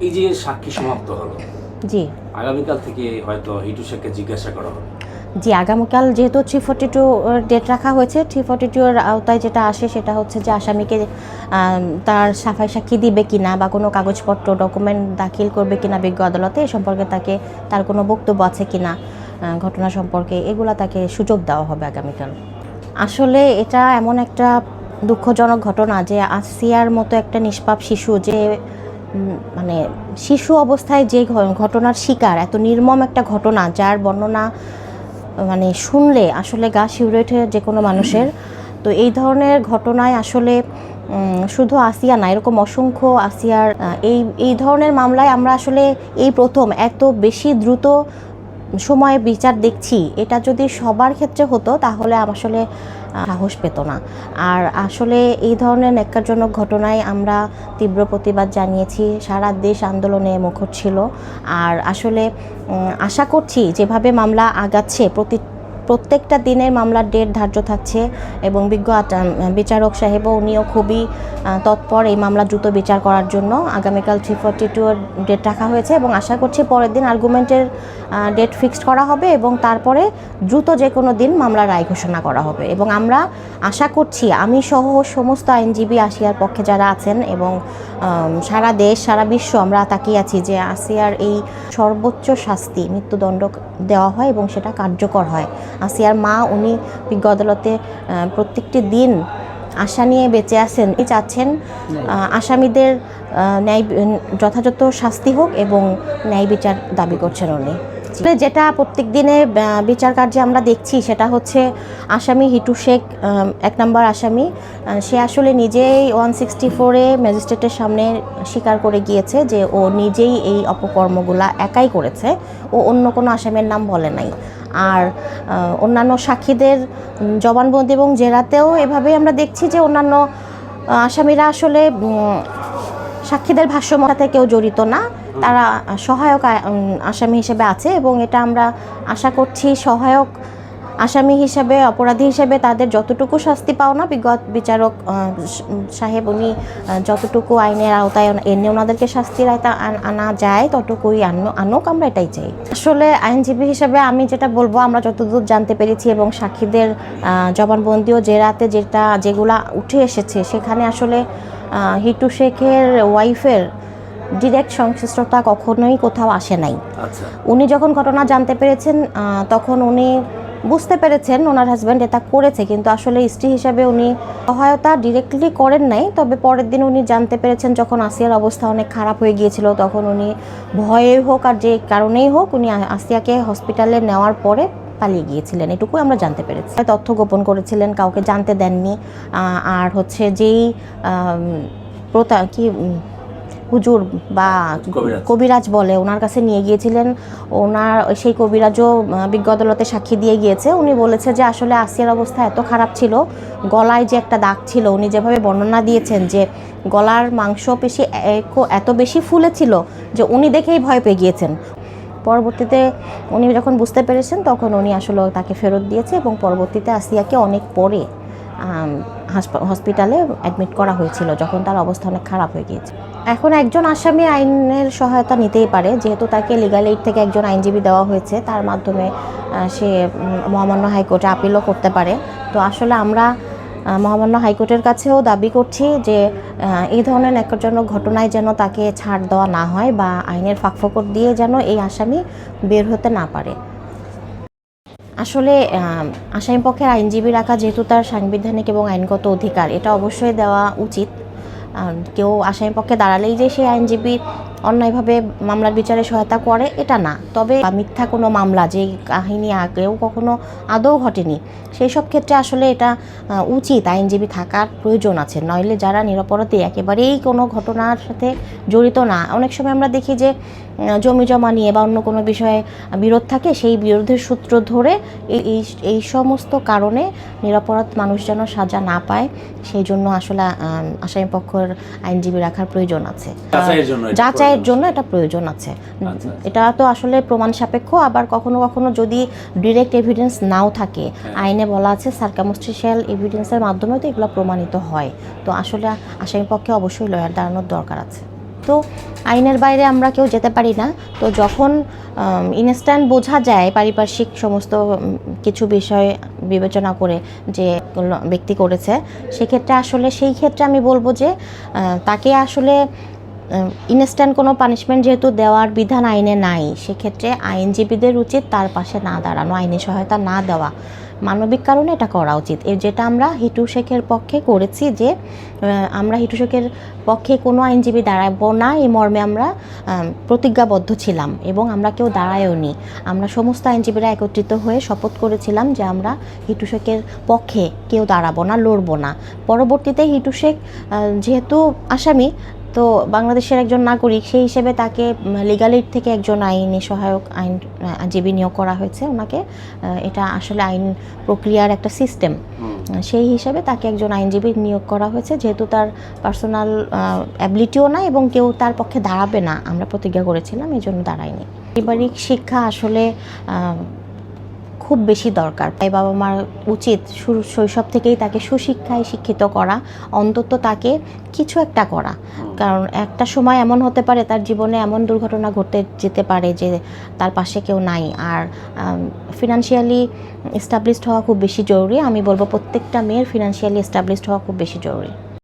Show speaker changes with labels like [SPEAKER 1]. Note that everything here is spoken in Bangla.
[SPEAKER 1] এই যে সাক্ষী সমাপ্ত হলো
[SPEAKER 2] জি।
[SPEAKER 1] আগামীকাল থেকে হয়তো হিটু শেখকে জিজ্ঞাসা করা হবে।
[SPEAKER 2] জি আগামীকাল যেহেতু থ্রি ফোর্টি টু ডেট রাখা হয়েছে থ্রি ফোর্টি টু এর আওতায় যেটা আসে সেটা হচ্ছে যে আসামিকে তার সাফাই সাক্ষী দিবে কিনা বা কোনো কাগজপত্র ডকুমেন্ট দাখিল করবে কিনা বিজ্ঞ আদালতে এ সম্পর্কে তাকে তার কোনো বক্তব্য আছে কিনা আহ, ঘটনা সম্পর্কে এগুলা তাকে সুযোগ দেওয়া হবে আগামীকাল। আসলে এটা এমন একটা দুঃখজনক ঘটনা যে আসিয়ার মতো একটা নিষ্পাপ শিশু যে মানে শিশু অবস্থায় যে ঘটনার শিকার, এত নির্মম একটা ঘটনা যার বর্ণনা মানে শুনলে আসলে গা শিউরে ওঠে যে কোনো মানুষের। তো এই ধরনের ঘটনায় আসলে শুধু আসিয়া না, এরকম অসংখ্য আসিয়ার এই এই ধরনের মামলায় আমরা আসলে এই প্রথম এত বেশি দ্রুত সময়ে বিচার দেখছি। এটা যদি সবার ক্ষেত্রে হতো, তাহলে আসলে সাহস পেত না। আর আসলে এই ধরনের ন্যাক্কারজনক ঘটনায় আমরা তীব্র প্রতিবাদ জানিয়েছি। সারা দেশ আন্দোলনে মুখর ছিল। আর আসলে আশা করছি যেভাবে মামলা আগাচ্ছে প্রতি প্রত্যেকটা দিনের মামলার ডেট ধার্য থাকছে এবং বিজ্ঞ বিচারক সাহেবও উনিও খুবই তৎপর এই মামলা দ্রুত বিচার করার জন্য। আগামীকাল থ্রি ফোর্টি টু ডেট রাখা হয়েছে এবং আশা করছি পরের দিন আর্গুমেন্টের ডেট ফিক্সড করা হবে এবং তারপরে দ্রুত যে কোনো দিন মামলার রায় ঘোষণা করা হবে। এবং আমরা আশা করছি, আমি সহ সমস্ত আইনজীবী আসিয়ার পক্ষে যারা আছেন এবং সারা দেশ, সারা বিশ্ব আমরা তাকিয়ে আছি যে আসিয়ার এই সর্বোচ্চ শাস্তি, মৃত্যুদণ্ড দেওয়া হয় এবং সেটা কার্যকর হয়। আসিয়ার মা, উনি বিজ্ঞ আদালতে প্রত্যেকটি দিন আশা নিয়ে বেঁচে আছেন। তিনি চাচ্ছেন আসামিদের ন্যায় যথাযথ শাস্তি হোক এবং ন্যায় বিচার দাবি করছেন উনি। যেটা প্রত্যেক দিনে বিচার কার্যে আমরা দেখছি সেটা হচ্ছে আসামি হিটু শেখ এক নম্বর আসামি। সে আসলে নিজেই ওয়ান সিক্সটি ফোরে ম্যাজিস্ট্রেটের সামনে স্বীকার করে গিয়েছে যে ও নিজেই এই অপকর্মগুলা একাই করেছে। ও অন্য কোনো আসামির নাম বলে নাই। আর অন্যান্য সাক্ষীদের জবানবন্দি এবং জেরাতেও এভাবেই আমরা দেখছি যে অন্যান্য আসামিরা আসলে সাক্ষীদের ভাষ্যমত সাথে কেউ জড়িত না। তারা সহায়ক আসামি হিসেবে আছে এবং এটা আমরা আশা করছি সহায়ক আসামি হিসেবে, অপরাধী হিসেবে তাদের যতটুকু শাস্তি পাওনা বিগত বিচারক সাহেব উনি যতটুকু আইনের আওতায় এনে ওনাদেরকে শাস্তির আওতায় আনা যায়, ততটুকুই আনো- আনুক, আমরা এটাই চাই। আসলে আইনজীবী হিসেবে আমি যেটা বলব, আমরা যতদূর জানতে পেরেছি এবং সাক্ষীদের জবানবন্দি ও জেরাতে যেটা, যেগুলা উঠে এসেছে, সেখানে আসলে হিটু শেখের ওয়াইফের ডিরেক্ট সংশ্লিষ্টতা কখনোই কোথাও আসে নাই।
[SPEAKER 1] আচ্ছা।
[SPEAKER 2] উনি যখন ঘটনা জানতে পেরেছেন তখন উনি বুঝতে পেরেছেন ওনার হাজব্যান্ড এটা করেছে কিন্তু আসলে স্ত্রী হিসাবে উনি সহায়তা ডিরেক্টলি করেন নাই। তবে পরের দিন উনি জানতে পেরেছেন যখন আসিয়ার অবস্থা অনেক খারাপ হয়ে গিয়েছিল তখন উনি ভয়ে হোক আর যে কারণেই হোক উনি আসিয়াকে হসপিটালে নেওয়ার পরে পালিয়ে গিয়েছিলেন। এটুকু আমরা জানতে পেরেছি। তথ্য গোপন করেছিলেন কাউকে জানতে দেননি। আর হচ্ছে যেই প্রতা কি হুজুর বা
[SPEAKER 1] কবিরাজ।
[SPEAKER 2] বলে ওনার কাছে নিয়ে গিয়েছিলেন। ওনার সেই কবিরাজও আহ, বিজ্ঞ আদালতে সাক্ষী দিয়ে গিয়েছে। উনি বলেছে যে আসলে আসিয়ার অবস্থা এত খারাপ ছিল গলায় যে একটা দাগ ছিল উনি যেভাবে বর্ণনা দিয়েছেন যে গলার মাংসপেশি এ- এত বেশি ফুলেছিল যে উনি দেখেই ভয় পেয়ে গিয়েছেন। পরবর্তীতে উনি যখন বুঝতে পেরেছেন তখন উনি আসলে তাকে ফেরত দিয়েছে এবং পরবর্তীতে আসিয়াকে অনেক পরে হসপিটালে অ্যাডমিট করা হয়েছিল যখন তার অবস্থা অনেক খারাপ হয়ে গিয়েছে। এখন একজন আসামি আইনের সহায়তা নিতেই পারে, যেহেতু তাকে লিগাল এইড থেকে একজন আইনজীবী দেওয়া হয়েছে, তার মাধ্যমে সে মহামান্য হাইকোর্টে আপিলও করতে পারে। তো আসলে আমরা মহামান্য হাইকোর্টের কাছেও দাবি করছি যে এই ধরনের ন্যাক্কারজনক ঘটনায় যেন তাকে ছাড় দেওয়া না হয় বা আইনের ফাঁকফোকর দিয়ে যেন এই আসামি বের হতে না পারে। আসলে আসামি পক্ষের আইনজীবী রাখা যেহেতু তার সাংবিধানিক এবং আইনগত অধিকার, এটা অবশ্যই দেওয়া উচিত। কেউ আসামি পক্ষে দাঁড়ালেই যে সেই আইনজীবী অন্যায়ভাবে মামলার বিচারে সহায়তা করে, এটা না। তবে মিথ্যা কোনো মামলা, যে কাহিনী আগেও কখনো আদৌ ঘটেনি, সেই সব ক্ষেত্রে আসলে এটা উচিত। আইনজীবী থাকার প্রয়োজন আছে, নইলে যারা নিরপরাধী, একেবারেই কোনো ঘটনার সাথে জড়িত না। অনেক সময় আমরা দেখি যে জমি জমা নিয়ে বা অন্য কোনো বিষয়ে বিরোধ থাকে সেই বিরোধের সূত্র ধরে এই এই- সমস্ত কারণে নিরাপরাধ মানুষ যেন সাজা না পায় সেই জন্য আসলে আসামি পক্ষের আইনজীবী রাখার প্রয়োজন আছে
[SPEAKER 1] যাচাইয়ের জন্য এটা প্রয়োজন।
[SPEAKER 2] আছে
[SPEAKER 1] আচ্ছা।
[SPEAKER 2] এটা তো আসলে প্রমাণ সাপেক্ষ আবার কখনো কখনো যদি ডিরেক্ট এভিডেন্স নাও থাকে
[SPEAKER 1] হ্যাঁ।
[SPEAKER 2] আইনে বলা আছে সার্কামস্টিশিয়াল এভিডেন্সের মাধ্যমেও তো এগুলো প্রমাণিত হয় তো আসলে আসামি পক্ষে অবশ্যই লয়ার দাঁড়ানোর দরকার আছে যেহেতু আইনের বাইরে আমরা কেউ যেতে পারি না। তো যখন ইনস্ট্যান্ট বোঝা যায় পারিপার্শ্বিক সমস্ত কিছু বিষয় বিবেচনা করে যে ব্যক্তি করেছে, সেক্ষেত্রে আসলে সেই ক্ষেত্রে আমি বলব যে তাকে আসলে ইনস্ট্যান্ট কোনো পানিশমেন্ট যেহেতু দেওয়ার বিধান আইনে নাই, সেক্ষেত্রে আইনজীবীদের উচিত তার পাশে না দাঁড়ানো, আইনি সহায়তা না দেওয়া। মানবিক কারণে এটা করা উচিত। যেটা আমরা হিটু শেখের পক্ষে করেছি যে আমরা হিটু শেখের পক্ষে কোনো আইনজীবী দাঁড়াবো না, এই মর্মে আমরা প্রতিজ্ঞাবদ্ধ ছিলাম এবং আমরা কেউ দাঁড়ায়ও নি আমরা সমস্ত আইনজীবীরা একত্রিত হয়ে শপথ করেছিলাম যে আমরা হিটু শেখের পক্ষে কেউ দাঁড়াবো না, লড়বো না। পরবর্তীতে হিটু শেখ যেহেতু আসামি তো বাংলাদেশের একজন নাগরিক সেই হিসেবে তাকে লিগাল এইড থেকে একজন আইনি সহায়ক আইন আইনজীবী নিয়োগ করা হয়েছে ওনাকে। এটা আসলে আইন প্রক্রিয়ার একটা সিস্টেম সেই হিসাবে তাকে একজন আইনজীবী নিয়োগ করা হয়েছে যেহেতু তার পার্সোনাল অ্যাবিলিটিও না এবং কেউ তার পক্ষে দাঁড়াবে না। আমরা প্রতিজ্ঞা করেছিলাম এই জন্য দাঁড়ায়নি। পারিবারিক শিক্ষা আসলে খুব বেশি দরকার। তাই বাবা মার উচিত শৈশব থেকেই তাকে সুশিক্ষায় শিক্ষিত করা, অন্তত তাকে কিছু একটা করা। কারণ একটা সময় এমন হতে পারে তার জীবনে এমন দুর্ঘটনা ঘটতে যেতে পারে যে তার পাশে কেউ নাই। আর ফিনান্সিয়ালি এস্টাবলিশড হওয়া খুব বেশি জরুরি। আমি বলব প্রত্যেকটা মেয়ের ফিনান্সিয়ালি এস্টাবলিশড হওয়া খুব বেশি জরুরি।